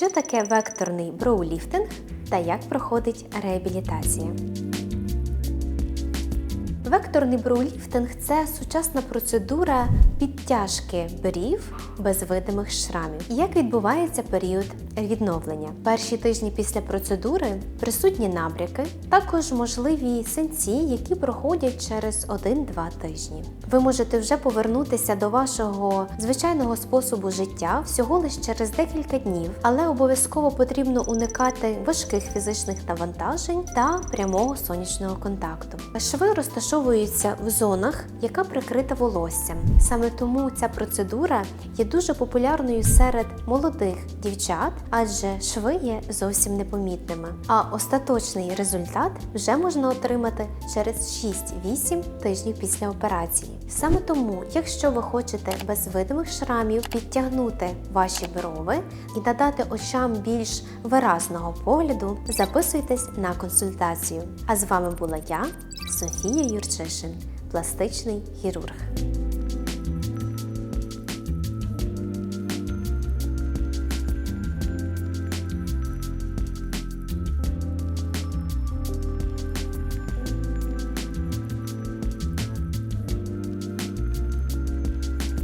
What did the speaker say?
Що таке векторний броуліфтинг та як проходить реабілітація? Векторний броуліфтинг це сучасна процедура підтяжки брів без видимих шрамів. Як відбувається період відновлення? Перші тижні після процедури присутні набряки, також можливі синці, які проходять через 1-2 тижні. Ви можете вже повернутися до вашого звичайного способу життя всього лише через декілька днів, але обов'язково потрібно уникати важких фізичних навантажень та прямого сонячного контакту. Шви розташовуються в зонах, яка прикрита волоссям. Саме тому ця процедура є дуже популярною серед молодих дівчат, адже шви є зовсім непомітними. А остаточний результат вже можна отримати через 6-8 тижнів після операції. Саме тому, якщо ви хочете без видимих шрамів підтягнути ваші брови і надати очам більш виразного погляду, записуйтесь на консультацію. А з вами була я, Софія Юрчишин, пластичний хірург.